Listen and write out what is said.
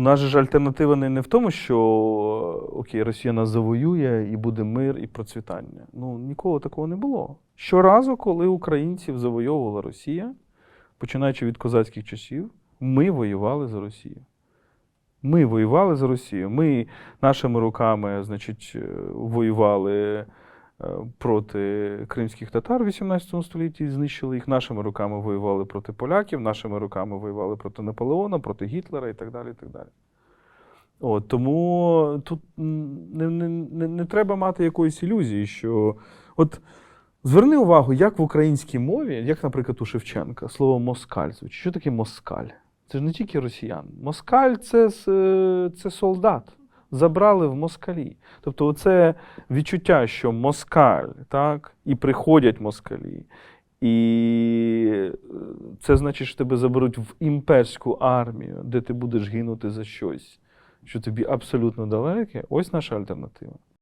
У нас ж альтернатива не, не в тому, що окей, Росія нас завоює і буде мир і процвітання. Ну ніколи такого не було. Щоразу, коли українців завойовувала Росія, починаючи від козацьких часів, ми воювали за Росію. Ми воювали за Росію. Ми нашими руками, значить, е, воювали е, проти кримських татар в 18 столітті, знищили їх. Нашими руками воювали проти поляків, нашими руками воювали проти Наполеона, проти Гітлера і так далі. І так далі. От, тому тут не, не, не, не треба мати якоїсь ілюзії, що. От зверни увагу, як в українській мові, як, наприклад, у Шевченка, слово москаль звучить. Що таке москаль? Це ж не тільки росіян. Москаль це, е, це солдат. Забрали в москалі. Тобто, оце відчуття, що москаль, так, і приходять москалі. І е, це значить, що тебе заберуть в імперську армію, де ти будеш гинути за щось, що тобі абсолютно далеке. Ось наша альтернатива.